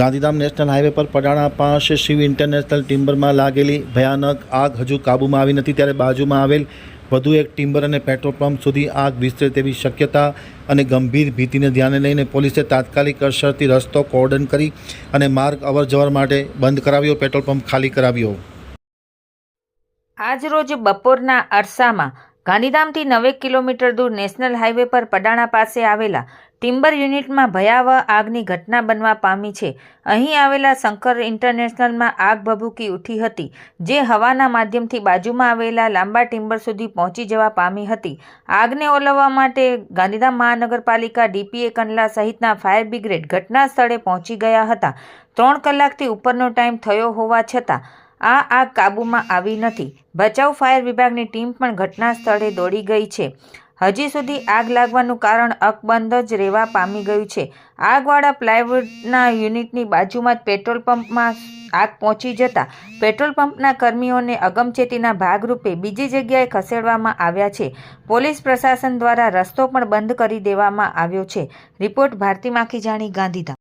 Gandhidham national highway પર પડાણા પાસે Shiv international ટિમ્બરમાં લાગેલી ભયાનક આગ હજુ કાબૂમાં આવી નથી, ત્યારે બાજુમાં આવેલ વધુ એક ટિમ્બર અને પેટ્રોલ પંપ સુધી આગ વિસ્તરે તેવી શક્યતા અને ગંભીર ભીતિને ધ્યાને લઈને પોલીસે તાત્કાલિક અસરથી રસ્તો કોર્ડન કરી અને માર્ગ અવરજવર માટે બંધ કરાવ્યો, પેટ્રોલ પંપ ખાલી કરાવ્યો. આજરોજ બપોરના અરસામાં ગાંધીધામથી નવેક કિલોમીટર દૂર નેશનલ હાઈવે પર પડાણા પાસે આવેલા ટિમ્બર યુનિટમાં ભયાવહ આગની ઘટના બનવા પામી છે. અહીં આવેલા શંકર ઇન્ટરનેશનલમાં આગ ભભૂકી ઉઠી હતી, જે હવાના માધ્યમથી બાજુમાં આવેલા લાંબા ટિમ્બર સુધી પહોંચી જવા પામી હતી. આગને ઓલવવા માટે ગાંધીધામ મહાનગરપાલિકા ડીપીએ કંડલા સહિતના ફાયર બ્રિગેડ ઘટના સ્થળે પહોંચી ગયા હતા. ત્રણ કલાકથી ઉપરનો ટાઈમ થયો હોવા છતાં આ આગ કાબૂમાં આવી નથી. બચાવ ફાયર વિભાગની ટીમ પણ ઘટના સ્થળે દોડી ગઈ છે. હજી સુધી આગ લાગવાનું કારણ અકબંધ જ રહેવા પામી ગયું છે. આગવાળા પ્લાયવુડના યુનિટની બાજુમાં જ પેટ્રોલ પંપમાં આગ પહોંચી જતા પેટ્રોલ પંપના કર્મીઓને અગમચેતીના ભાગરૂપે બીજી જગ્યાએ ખસેડવામાં આવ્યા છે. પોલીસ પ્રશાસન દ્વારા રસ્તો પણ બંધ કરી દેવામાં આવ્યો છે. રિપોર્ટ ભારતી માખીજાણી ગાંધીધામ.